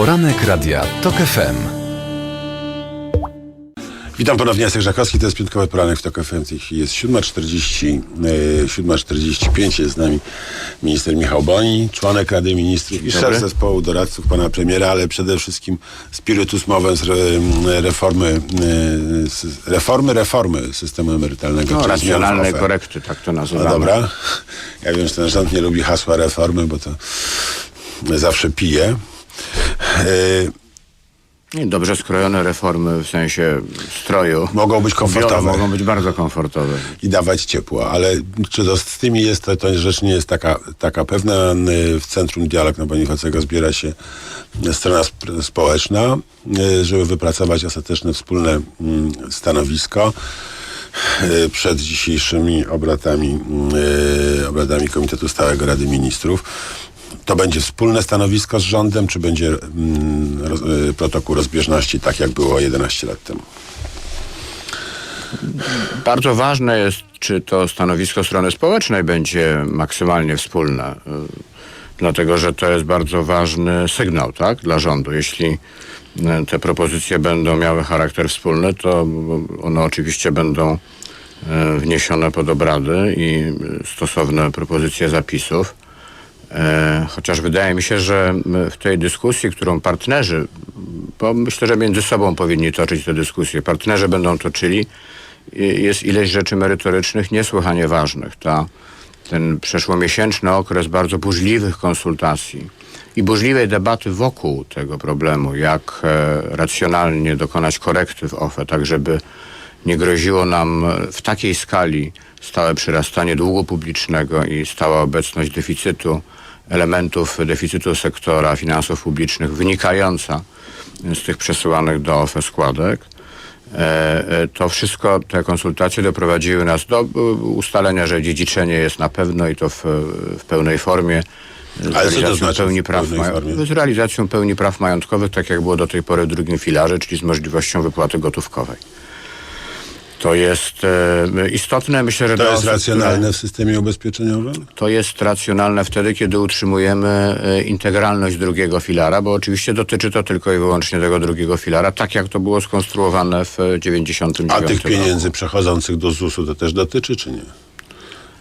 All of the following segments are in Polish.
Poranek Radia TOK FM. Witam ponownie, Jacek Żakowski, to jest piątkowy poranek w TOK FM. W tej chwili jest 7.40, e, 7.45, jest z nami minister Michał Boni, członek Rady Ministrów i szef zespołu doradców pana premiera, ale przede wszystkim spiritus movens re, reformy, e, reformy, reformy systemu emerytalnego. No, OFE. korekty, tak to No nazywamy. dobra. Ja wiem, że ten rząd nie lubi hasła reformy, bo to zawsze pije. E, Dobrze skrojone reformy w sensie stroju. Mogą być komfortowe. Mogą być bardzo komfortowe. i dawać ciepło, ale czy to z tymi jest, to, to rzecz nie jest taka, taka pewna. Y, W Centrum Dialog na Bonifacego zbiera się strona sp- społeczna, y, żeby wypracować ostateczne wspólne mm, stanowisko przed dzisiejszymi obradami, y, obradami Komitetu Stałego Rady Ministrów. To będzie wspólne stanowisko z rządem, czy będzie mm, roz, y, protokół rozbieżności, tak jak było 11 lat temu? Bardzo ważne jest, czy to stanowisko strony społecznej będzie maksymalnie wspólne. y, Dlatego, że to jest bardzo ważny sygnał tak, dla rządu. Jeśli y, te propozycje będą miały charakter wspólny, to one oczywiście będą wniesione pod obrady i stosowne propozycje zapisów. E, Chociaż wydaje mi się, że w tej dyskusji, którą partnerzy, bo myślę, że między sobą powinni toczyć tę dyskusję, partnerzy będą toczyli, jest ileś rzeczy merytorycznych niesłychanie ważnych. Ta, ten przeszłomiesięczny okres bardzo burzliwych konsultacji i burzliwej debaty wokół tego problemu, jak e, racjonalnie dokonać korekty w OFE, tak żeby nie groziło nam w takiej skali stałe przyrastanie długu publicznego i stała obecność deficytu, elementów deficytu sektora finansów publicznych wynikająca z tych przesyłanych do OFE składek. E, e, To wszystko, te konsultacje doprowadziły nas do e, ustalenia, że dziedziczenie jest na pewno i to w, w pełnej formie. Z Ale co to realizacją znaczy pełni praw? Z realizacją pełni praw majątkowych, tak jak było do tej pory w drugim filarze, czyli z możliwością wypłaty gotówkowej. To jest e, istotne, myślę, że To jest osób, racjonalne w systemie ubezpieczeniowym? to jest racjonalne wtedy, kiedy utrzymujemy e, integralność drugiego filara, bo oczywiście dotyczy to tylko i wyłącznie tego drugiego filara, tak jak to było skonstruowane w e, 99 A tych roku. pieniędzy przechodzących do ZUS-u to też dotyczy, czy nie?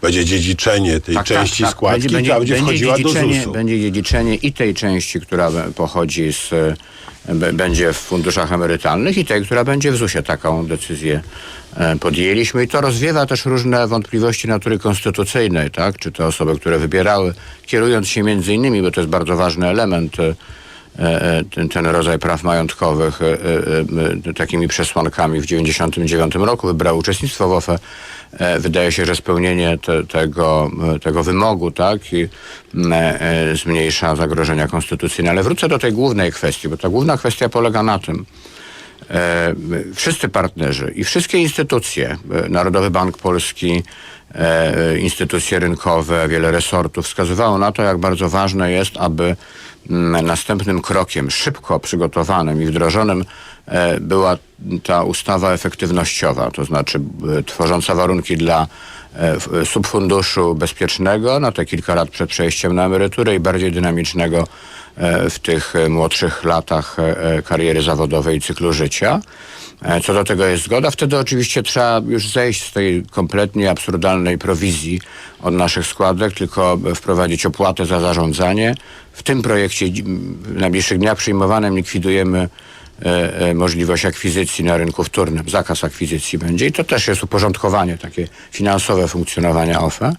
Będzie dziedziczenie tej Tak, części tak, tak. składki, będzie, która będzie będzie wchodziła do ZUS-u. Będzie dziedziczenie i tej części, która pochodzi z, e, będzie w funduszach emerytalnych i tej, która będzie w ZUS-ie. Taką decyzję e, podjęliśmy i to rozwiewa też różne wątpliwości natury konstytucyjnej, tak? Czy te osoby, które wybierały, kierując się między innymi, bo to jest bardzo ważny element, e, ten, ten rodzaj praw majątkowych e, e, e, takimi przesłankami w 99 roku wybrał uczestnictwo w OFE. E, Wydaje się, że spełnienie te, tego, e, tego wymogu tak, e, zmniejsza zagrożenia konstytucyjne. Ale wrócę do tej głównej kwestii, bo ta główna kwestia polega na tym, e, wszyscy partnerzy i wszystkie instytucje, e, Narodowy Bank Polski, e, e, instytucje rynkowe, wiele resortów wskazywało na to, jak bardzo ważne jest, aby następnym krokiem, szybko przygotowanym i wdrożonym e, była ta ustawa efektywnościowa, to znaczy e, tworząca warunki dla e, subfunduszu bezpiecznego na te kilka lat przed przejściem na emeryturę i bardziej dynamicznego w tych e, młodszych latach e, e, kariery zawodowej i cyklu życia. E, Co do tego jest zgoda, wtedy oczywiście trzeba już zejść z tej kompletnie absurdalnej prowizji od naszych składek, tylko wprowadzić opłatę za zarządzanie. W tym projekcie w najbliższych dniach przyjmowanym likwidujemy e, e, możliwość akwizycji na rynku wtórnym. Zakaz akwizycji będzie i to też jest uporządkowanie takie finansowe funkcjonowania OFE.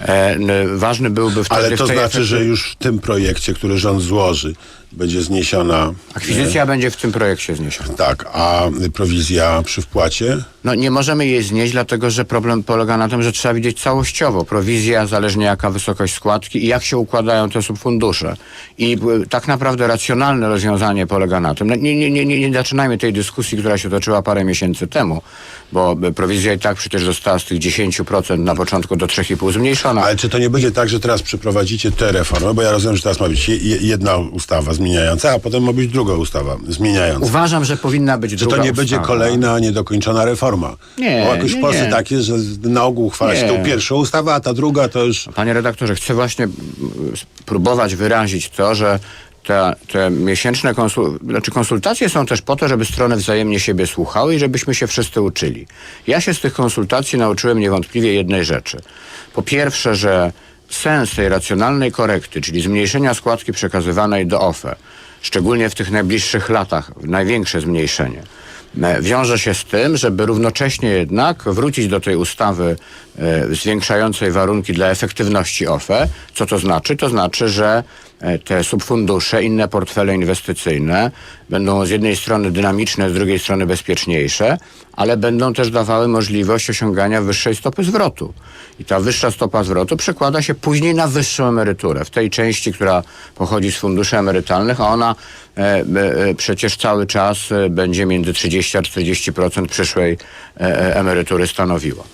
E, ważny byłby wtedy Ale to znaczy, efekty- że już w tym projekcie, który rząd złoży, będzie zniesiona... Akwizycja będzie w tym projekcie zniesiona. Tak, a prowizja przy wpłacie? No nie możemy jej znieść, dlatego że problem polega na tym, że trzeba widzieć całościowo. Prowizja, zależnie jaka wysokość składki i jak się układają te subfundusze. I y, tak naprawdę racjonalne rozwiązanie polega na tym. No, nie, nie, nie, nie, nie zaczynajmy tej dyskusji, która się toczyła parę miesięcy temu, bo y, prowizja i tak przecież została z tych 10% na początku do 3,5 zmniejszona. Ale czy to nie będzie tak, że teraz przeprowadzicie tę reformę? Bo ja rozumiem, że teraz ma być je, je- jedna ustawa zmieniająca, a potem ma być druga ustawa zmieniająca. Uważam, że powinna być Czy druga to nie będzie ustawa. kolejna niedokończona reforma? Nie, Bo jakoś w nie, Polsce nie. tak jest, że na ogół uchwala się tą pierwszą ustawę, a ta druga to już... Panie redaktorze, chcę właśnie mm, spróbować wyrazić to, że te, te miesięczne konsul, znaczy konsultacje są też po to, żeby strony wzajemnie siebie słuchały i żebyśmy się wszyscy uczyli. Ja się z tych konsultacji nauczyłem niewątpliwie jednej rzeczy. Po pierwsze, że sens tej racjonalnej korekty, czyli zmniejszenia składki przekazywanej do OFE, szczególnie w tych najbliższych latach, największe zmniejszenie, e, wiąże się z tym, żeby równocześnie jednak wrócić do tej ustawy e, zwiększającej warunki dla efektywności OFE. Co to znaczy? To znaczy, że te subfundusze, inne portfele inwestycyjne będą z jednej strony dynamiczne, z drugiej strony bezpieczniejsze, ale będą też dawały możliwość osiągania wyższej stopy zwrotu. I ta wyższa stopa zwrotu przekłada się później na wyższą emeryturę. W tej części, która pochodzi z funduszy emerytalnych, a ona e, e, przecież cały czas e, będzie między 30 a 40% przyszłej e, e, emerytury stanowiła.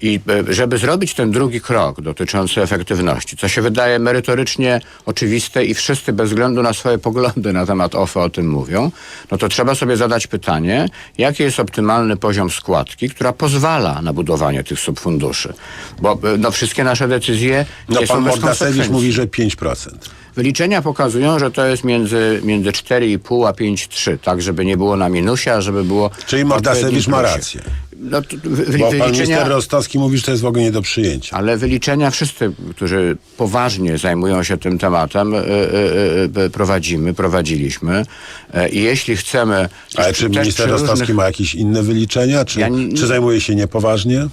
I e, żeby zrobić ten drugi krok dotyczący efektywności, co się wydaje merytorycznie oczywiste i wszyscy bez względu na swoje poglądy na temat OFE o tym mówią, no to trzeba sobie zadać pytanie, jaki jest optymalny poziom składki, która pozwala na budowanie tych subfunduszy. Bo e, no, wszystkie nasze decyzje No nie pan są bez konsekwencji. mówi, że 5%. Wyliczenia pokazują, że to jest między, między 4,5 a 5,3, tak żeby nie było na minusie, a żeby było... Czyli Mordasewicz ma rację. No, wy, Bo pan minister Rostowski mówi, że to jest w ogóle nie do przyjęcia. Ale wyliczenia wszyscy, którzy poważnie zajmują się tym tematem, y, y, y, prowadzimy, prowadziliśmy. E, I jeśli chcemy... Ale czy minister Rostowski różnych- ma jakieś inne wyliczenia? Czy, Ja nie- czy zajmuje się niepoważnie?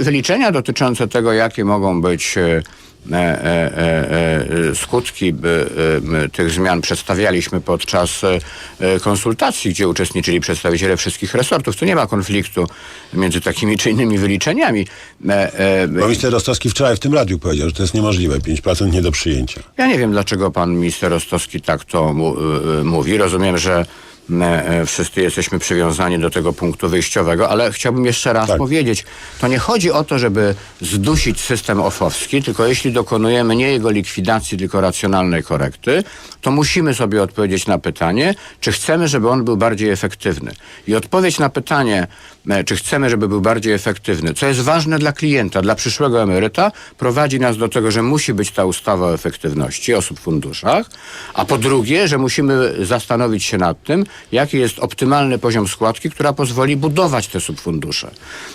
wyliczenia dotyczące tego, jakie mogą być e, skutki e, e, tych zmian przedstawialiśmy podczas e, e, konsultacji, gdzie uczestniczyli przedstawiciele wszystkich resortów. Tu nie ma konfliktu między takimi czy innymi wyliczeniami. E, e, Bo minister Rostowski wczoraj w tym radiu powiedział, że to jest niemożliwe. 5% nie do przyjęcia. Ja nie wiem, dlaczego pan minister Rostowski tak to mówi. Rozumiem, że e, e, wszyscy jesteśmy przywiązani do tego punktu wyjściowego, ale chciałbym jeszcze raz Tak. powiedzieć, to nie chodzi o to, żeby zdusić system ofowski, tylko jeśli dokonujemy nie jego likwidacji, tylko racjonalnej korekty, to musimy sobie odpowiedzieć na pytanie, czy chcemy, żeby on był bardziej efektywny. I odpowiedź na pytanie, e, czy chcemy, żeby był bardziej efektywny, co jest ważne dla klienta, dla przyszłego emeryta, prowadzi nas do tego, że musi być ta ustawa o efektywności osób w funduszach, a po drugie, że musimy zastanowić się nad tym, jaki jest optymalny poziom składki, która pozwoli budować te subfundusze.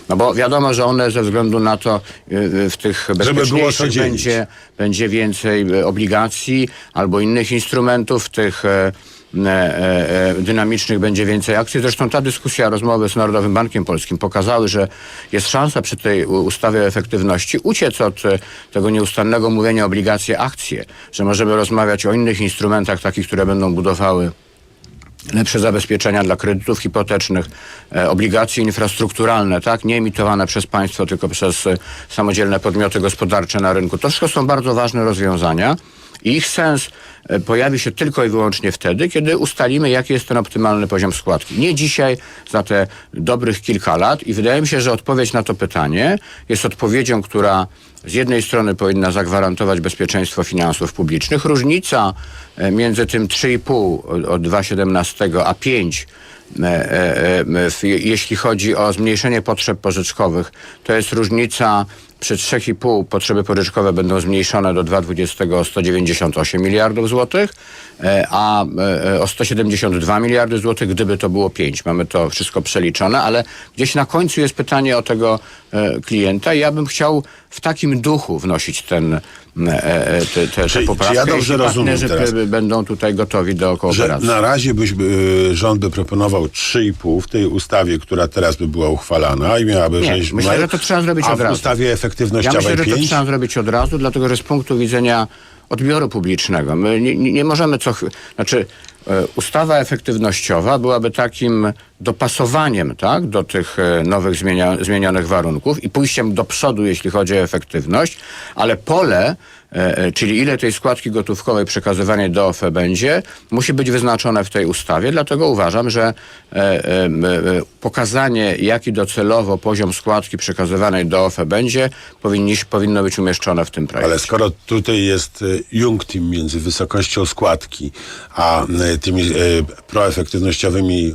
No bo wiadomo, że one ze względu na to y, y, w tych bezpieczniejszych będzie, będzie więcej e, obligacji albo innych instrumentów, tych e, e, e, dynamicznych będzie więcej akcji. Zresztą ta dyskusja, rozmowy z Narodowym Bankiem Polskim pokazały, że jest szansa przy tej ustawie o efektywności uciec od tego nieustannego mówienia obligacje, akcje, że możemy rozmawiać o innych instrumentach takich, które będą budowały lepsze zabezpieczenia dla kredytów hipotecznych, e, obligacje infrastrukturalne, tak, nie emitowane przez państwo, tylko przez e, samodzielne podmioty gospodarcze na rynku. To wszystko są bardzo ważne rozwiązania ich sens e, pojawi się tylko i wyłącznie wtedy, kiedy ustalimy, jaki jest ten optymalny poziom składki. Nie dzisiaj, za te dobrych kilka lat i wydaje mi się, że odpowiedź na to pytanie jest odpowiedzią, która z jednej strony powinna zagwarantować bezpieczeństwo finansów publicznych. Różnica e, między tym 3,5 od 2,17 a 5 e, jeśli chodzi o zmniejszenie potrzeb pożyczkowych, to jest różnica przy 3,5 potrzeby pożyczkowe będą zmniejszone do 2,20 o 198 miliardów złotych, e, a e, o 172 miliardy złotych, gdyby to było 5. Mamy to wszystko przeliczone, ale gdzieś na końcu jest pytanie o tego e, klienta i ja bym chciał w takim duchu wnosić ten, te, te, te poprawki. ja dobrze rozumiem teraz? będą tutaj gotowi do kooperacji. na razie byś, rząd by proponował 3,5 w tej ustawie, która teraz by była uchwalana i miałaby Nie, myślę, że to trzeba zrobić od w razu. Ustawie Ja myślę, że to 5? trzeba zrobić od razu, dlatego że z punktu widzenia odbioru publicznego, my nie, nie możemy co... Znaczy, e, ustawa efektywnościowa byłaby takim dopasowaniem tak, do tych e, nowych zmienia, zmienionych warunków i pójściem do przodu, jeśli chodzi o efektywność, ale pole, czyli ile tej składki gotówkowej przekazywanej do OFE będzie, musi być wyznaczone w tej ustawie, dlatego uważam, że e, e, e, pokazanie, jaki docelowo poziom składki przekazywanej do OFE będzie, powinno być umieszczone w tym projekcie. Ale skoro tutaj jest junktim między wysokością składki a tymi proefektywnościowymi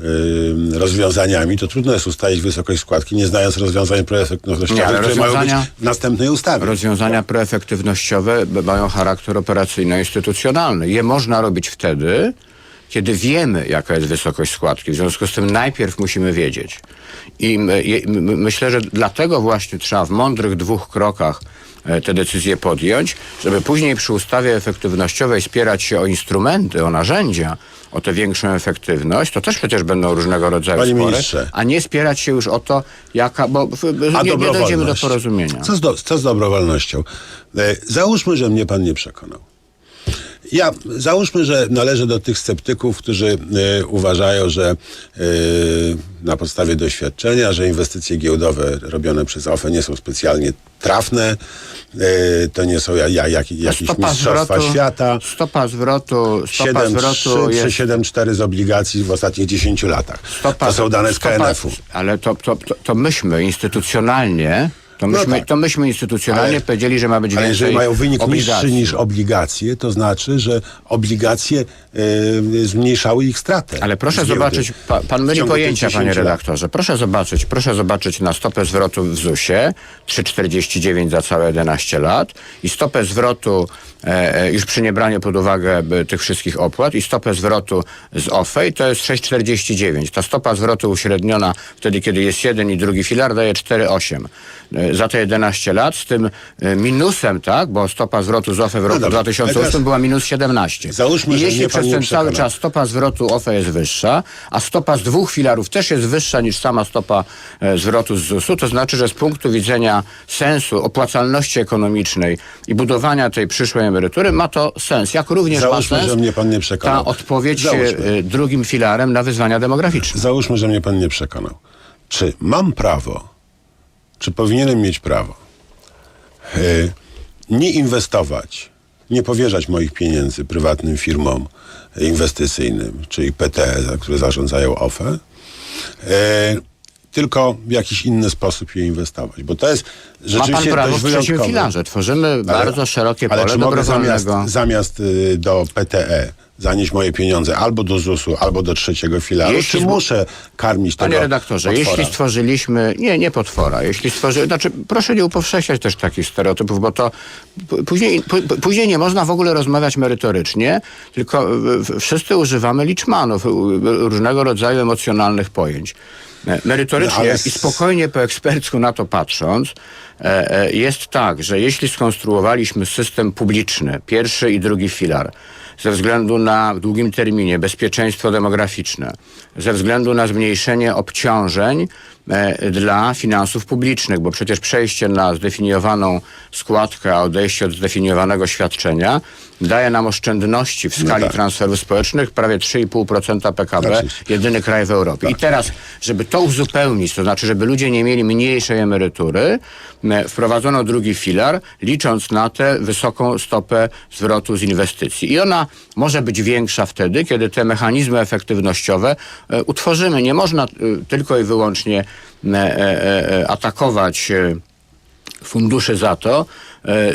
y, rozwiązaniami, to trudno jest ustalić wysokość składki, nie znając rozwiązań proefektywnościowych, które mają być w następnej ustawie. Rozwiązania proefektywnościowe b- mają charakter operacyjno-instytucjonalny. Je można robić wtedy, kiedy wiemy, jaka jest wysokość składki. W związku z tym najpierw musimy wiedzieć. I myślę, że dlatego właśnie trzeba w mądrych dwóch krokach e, te decyzje podjąć, żeby później przy ustawie efektywnościowej spierać się o instrumenty, o narzędzia, o tę większą efektywność, to też przecież będą różnego rodzaju Panie spory, ministrze. a nie spierać się już o to, jaka, bo nie, nie dojdziemy do porozumienia. Co z, do, co z dobrowolnością? E, załóżmy, że mnie pan nie przekonał. Ja, załóżmy, że należę do tych sceptyków, którzy e, uważają, że e, na podstawie doświadczenia, że inwestycje giełdowe robione przez OFE nie są specjalnie trafne, e, to nie są ja, ja, jak, jakieś mistrzostwa świata. Stopa zwrotu, stopa 7,3 zwrotu czy jest... 7,4 z obligacji w ostatnich 10 latach. Stopa, to są dane z KNF-u. Ale to, to, to, to myśmy instytucjonalnie, to myśmy, tak. to myśmy instytucjonalnie Ale- powiedzieli, że ma być Ale więcej jeżeli mają wynik obligacji. niższy niż obligacje, to znaczy, że obligacje e, zmniejszały ich stratę. Ale proszę zobaczyć, pa, pan myli pojęcia, 10 panie redaktorze. Proszę zobaczyć, proszę zobaczyć na stopę zwrotu w ZUS-ie 3,49 za całe 11 lat i stopę zwrotu, e, e, już przy niebraniu pod uwagę tych wszystkich opłat i stopę zwrotu z OFE i to jest 6,49. Ta stopa zwrotu uśredniona wtedy, kiedy jest jeden i drugi filar daje 4,8 e, za te 11 lat z tym e, minusem, tak, bo stopa zwrotu z OFE w roku dobrze, ale 2008 teraz- była minus 17. Załóżmy, I jeśli przez ten cały czas stopa zwrotu OFE jest wyższa, a stopa z dwóch filarów też jest wyższa niż sama stopa e, zwrotu z ZUS-u, to znaczy, że z punktu widzenia sensu, opłacalności ekonomicznej i budowania tej przyszłej emerytury ma to sens. Jak również Załóżmy, ma sens że mnie pan nie przekonał. ta odpowiedź e, Załóżmy. e, drugim filarem na wyzwania demograficzne. Załóżmy, że mnie pan nie przekonał. Czy mam prawo, czy powinienem mieć prawo e, nie inwestować, nie powierzać moich pieniędzy prywatnym firmom inwestycyjnym, czyli PTE, za- które zarządzają OFE, e, tylko w jakiś inny sposób je inwestować, bo to jest Ma rzeczywiście pan prawo dość w wyjątkowe. filarze. Tworzymy bardzo szerokie ale pole czy mogę zamiast, zamiast y, do PTE zanieść moje pieniądze albo do ZUS-u, albo do trzeciego filaru, Jeśli czy muszę karmić tego Panie redaktorze, potwora? jeśli stworzyliśmy, nie, nie potwora, jeśli stworzy, znaczy proszę nie upowszechniać też takich stereotypów, bo to później, później nie można w ogóle rozmawiać merytorycznie, tylko wszyscy używamy liczmanów, różnego rodzaju emocjonalnych pojęć. E, Merytorycznie No, i spokojnie po ekspercku na to patrząc, e, e, jest tak, że jeśli skonstruowaliśmy system publiczny, pierwszy i drugi filar, ze względu na w długim terminie bezpieczeństwo demograficzne, ze względu na zmniejszenie obciążeń dla finansów publicznych, bo przecież przejście na zdefiniowaną składkę, a odejście od zdefiniowanego świadczenia daje nam oszczędności w skali tak. transferów społecznych prawie 3,5% PKB, jedyny kraj w Europie. I teraz, żeby to uzupełnić, to znaczy, żeby ludzie nie mieli mniejszej emerytury, e, wprowadzono drugi filar, licząc na tę wysoką stopę zwrotu z inwestycji. I ona może być większa wtedy, kiedy te mechanizmy efektywnościowe e, utworzymy. Nie można e, tylko i wyłącznie e, e, e, atakować e, funduszy za to, e,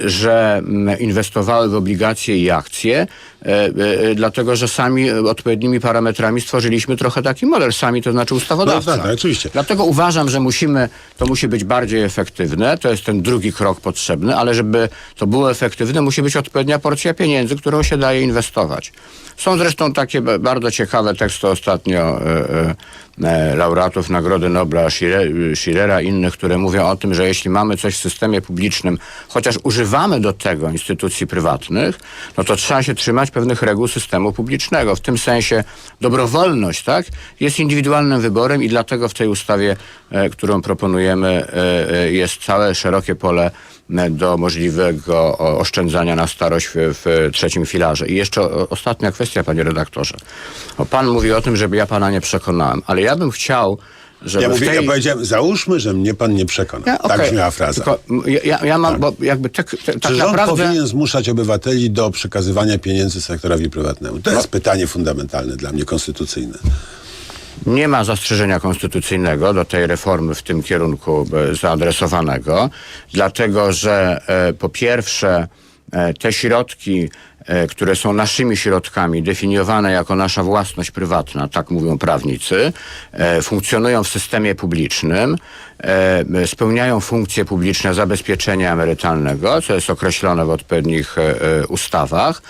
że mm, inwestowały w obligacje i akcje, e, e, dlatego że sami e, odpowiednimi parametrami stworzyliśmy trochę taki model, sami to znaczy ustawodawca. No tak, tak, oczywiście. Dlatego uważam, że musimy, to musi być bardziej efektywne, to jest ten drugi krok potrzebny, ale żeby to było efektywne, musi być odpowiednia porcja pieniędzy, którą się daje inwestować. Są zresztą takie ba- bardzo ciekawe teksty ostatnio e, e, e, laureatów Nagrody Nobla Schire- Schillera i innych, które mówią o tym, że jeśli mamy coś w systemie publicznym, chociaż używamy do tego instytucji prywatnych, no to trzeba się trzymać pewnych reguł systemu publicznego. W tym sensie dobrowolność tak, jest indywidualnym wyborem i dlatego w tej ustawie, e, którą proponujemy, e, e, jest całe szerokie pole do możliwego oszczędzania na starość w, trzecim filarze. I jeszcze ostatnia kwestia, panie redaktorze. O, pan mówi o tym, żeby ja pana nie przekonałem, ale ja bym chciał, żeby Ja, mówię, tej... ja powiedziałem, załóżmy, że mnie pan nie przekona. Ja, tak okej, brzmiała fraza. Tylko ja, ja mam, bo jakby tak, tak, tak Czy rząd naprawdę... powinien zmuszać obywateli do przekazywania pieniędzy sektorowi prywatnemu? To jest No. pytanie fundamentalne dla mnie, konstytucyjne. Nie ma zastrzeżenia konstytucyjnego do tej reformy w tym kierunku e, zaadresowanego, dlatego że e, po pierwsze e, te środki które są naszymi środkami, definiowane jako nasza własność prywatna, tak mówią prawnicy, e, funkcjonują w systemie publicznym, e, spełniają funkcje publiczne zabezpieczenia emerytalnego, co jest określone w odpowiednich e, e, ustawach.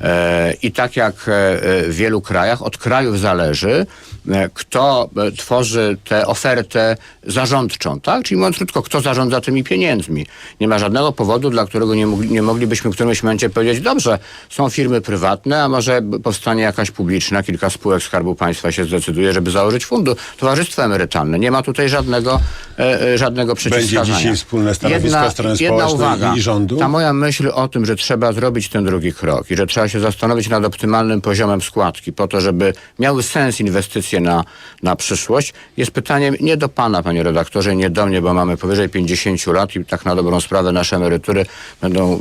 E, I tak jak e, e, w wielu krajach, od krajów zależy, e, kto e, tworzy tę ofertę zarządczą, tak? Czyli mówiąc krótko, kto zarządza tymi pieniędzmi. Nie ma żadnego powodu, dla którego nie, mogli, nie moglibyśmy w którymś momencie powiedzieć, dobrze, są firmy prywatne, a może powstanie jakaś publiczna, kilka spółek Skarbu Państwa się zdecyduje, żeby założyć fundu, towarzystwo emerytalne. Nie ma tutaj żadnego, e, e, żadnego przeciwwskazania. dzisiaj wspólne stanowisko jedna, strony jedna społecznej uwaga. i rządu? Ta moja myśl o tym, że trzeba zrobić ten drugi krok i że trzeba się zastanowić nad optymalnym poziomem składki po to, żeby miały sens inwestycje na, na przyszłość, jest pytaniem nie do pana, panie redaktorze, nie do mnie, bo mamy powyżej 50 lat i tak na dobrą sprawę nasze emerytury będą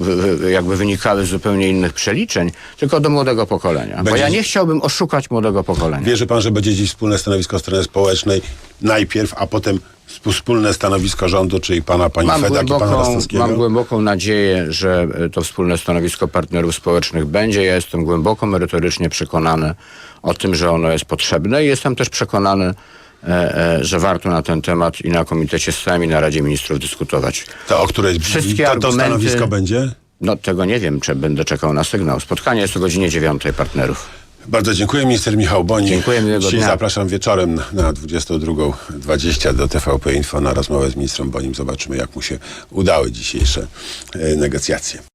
jakby wynikały z zupełnie innych przeliczeń, tylko do młodego pokolenia. Bo Będzie- ja nie chciałbym oszukać młodego pokolenia. Wierzy pan, że będzie dziś wspólne stanowisko strony społecznej najpierw, a potem wspólne stanowisko rządu, czyli pana, pani Mam Fedak i pana głęboką, Rostowskiego? mam głęboką nadzieję, że e, to wspólne stanowisko partnerów społecznych będzie. Ja jestem głęboko merytorycznie przekonany o tym, że ono jest potrzebne i jestem też przekonany, e, e, że warto na ten temat i na Komitecie Stałym i na Radzie Ministrów dyskutować. To, o której Wszystkie to, to stanowisko będzie? No tego nie wiem, czy będę czekał na sygnał. Spotkanie jest o godzinie dziewiątej partnerów. Bardzo dziękuję. Minister Michał Boni. Dziękuję, miłego Dzisiaj dnia. zapraszam wieczorem na 22.20 do TVP Info na rozmowę z ministrem Bonim. Zobaczymy, jak mu się udały dzisiejsze e, negocjacje.